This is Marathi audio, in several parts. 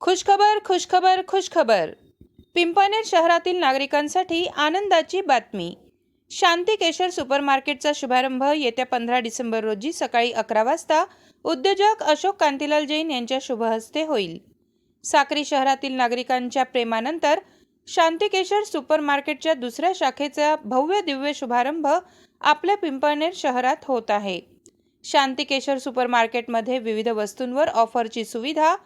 खुशखबर खुशखबर खुशखबर. पिंपळनेर शहरातील नागरिकांसाठी आनंदाची बातमी. शांती केशर सुपरमार्केटचा शुभारंभ येत्या पंधरा डिसेंबर रोजी सकाळी अकरा वाजता उद्योजक अशोक कांतीलाल जैन यांच्या शुभहस्ते होईल. साक्री शहरातील नागरिकांच्या प्रेमानंतर शांतिकेशर सुपर सुपरमार्केटच्या दुसऱ्या शाखेचा भव्य दिव्य शुभारंभ आपल्या पिंपळनेर शहरात होत आहे. शांतिकेशर सुपर सुपरमार्केटमध्ये विविध वस्तूंवर ऑफरची सुविधा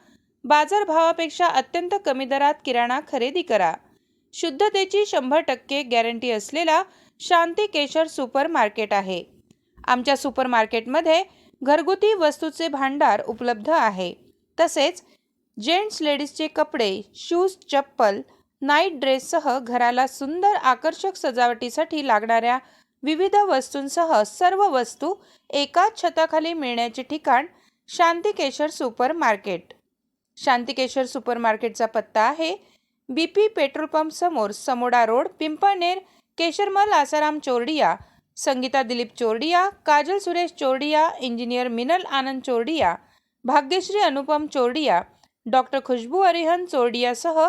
बाजारभावापेक्षा अत्यंत कमी दरात किराणा खरेदी करा. शुद्धतेची शंभर टक्के गॅरंटी असलेला शांती केशर सुपर मार्केट आहे. आमच्या सुपर मार्केटमध्ये घरगुती वस्तूचे भांडार उपलब्ध आहे. तसेच जेंट्स लेडीजचे कपडे शूज चप्पल नाईट ड्रेससह घराला सुंदर आकर्षक सजावटीसाठी लागणाऱ्या विविध वस्तूंसह सर्व वस्तू एकाच छताखाली मिळण्याचे ठिकाण शांती केशर सुपर मार्केट. शांतिकेश्वर सुपर मार्केटचा पत्ता आहे. बी पी पेट्रोल पंप समोर Samoda road Pimpalner Kesharmal Asaram Chordia Sangeeta Dilip Chordia Kajal Suresh Chordia engineer Minal Anand Chordia Bhagyashree Anupam Chordia doctor Khushboo Arihan चोरडियासह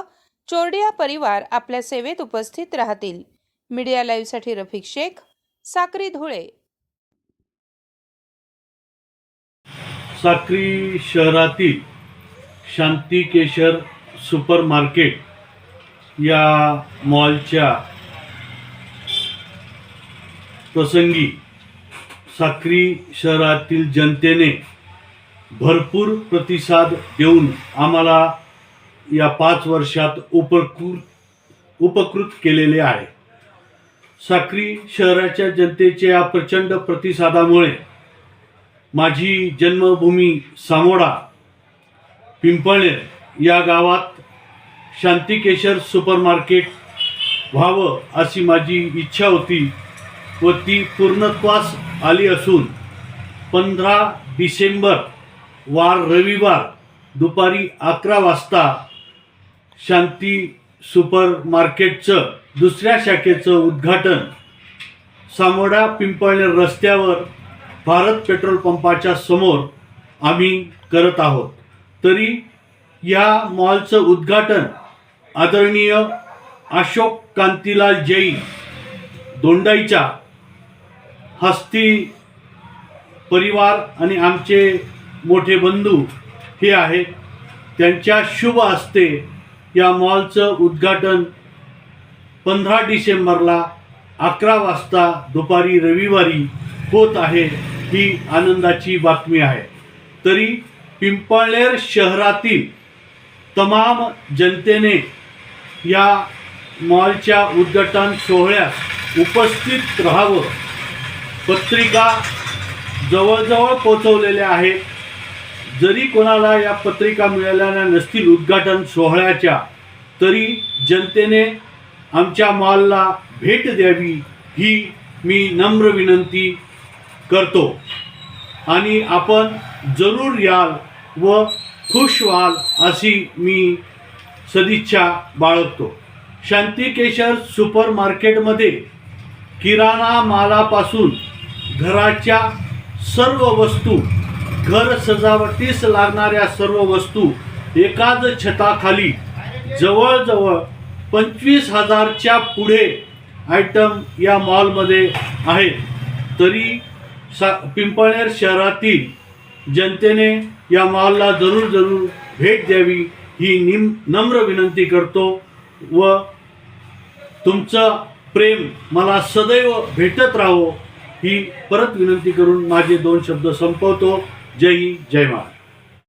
Chordia परिवार आपल्या सेवेत उपस्थित राहतील. मीडिया लाईव्हसाठी रफिक शेख साक्री धुळे. साक्री शहरातील शांतिकेशर सुपर मार्केट या मॉलच्या प्रसंगी साक्री शहरातील जनतेने भरपूर प्रतिसाद देऊन आम्हाला या पाच वर्षात उपकृत उपकृत केलेले आहे. साक्री शहराच्या जनतेच्या या प्रचंड प्रतिसादामुळे माझी जन्मभूमी सामोडा पिंपळनेर या गावात शांतिकेशर सुपर मार्केट व्हावं अशी माझी इच्छा होती व ती पूर्णत्वास आली असून पंधरा डिसेंबर वार रविवार दुपारी अकरा वाजता शांती सुपर मार्केटचं दुसऱ्या शाखेचं उद्घाटन सामोडा पिंपळनेर रस्त्यावर भारत पेट्रोल पंपाच्या समोर आम्ही करत आहोत. तरी या मॉलचं उद्घाटन आदरणीय अशोक कांतीलाल जैन दोंडाईच्या हस्ती परिवार आणि आमचे मोठे बंधू हे आहेत. त्यांच्या शुभ हस्ते या मॉलचं उद्घाटन पंधरा डिसेंबरला अकरा वाजता दुपारी रविवारी होत आहे ही आनंदाची बातमी आहे. तरी पिंपळनेर शहरातील तमाम जनतेने या मॉलच्या उद्घाटन सोहळ्यास उपस्थित राहावं. पत्रिका जवळजवळ पोचवलेल्या आहेत. जरी कोणाला या पत्रिका मिळाल्या नसतील उद्घाटन सोहळ्याच्या तरी जनतेने आमच्या मॉलला भेट द्यावी ही मी नम्र विनंती करतो. आणि आपण जरूर याल व खुश व्हाल अशी मी सदिच्छा बाळगतो. शांतिकेशर सुपर मार्केटमध्ये किराणा मालापासून घराच्या सर्व वस्तू घर सजावटीस लागणाऱ्या सर्व वस्तू एकाच छताखाली जवळजवळ पंचवीस हजारच्या पुढे आयटम या मॉलमध्ये आहेत. तरी सा पिंपळनेर शहरातील जनतेने या मॉलला जरूर जरूर भेट द्यावी ही निम नम्र विनंती करतो व तुमचं प्रेम मला सदैव भेटत राहो ही परत विनंती करून माझे दोन शब्द संपवतो. जय हिंद जय महाराज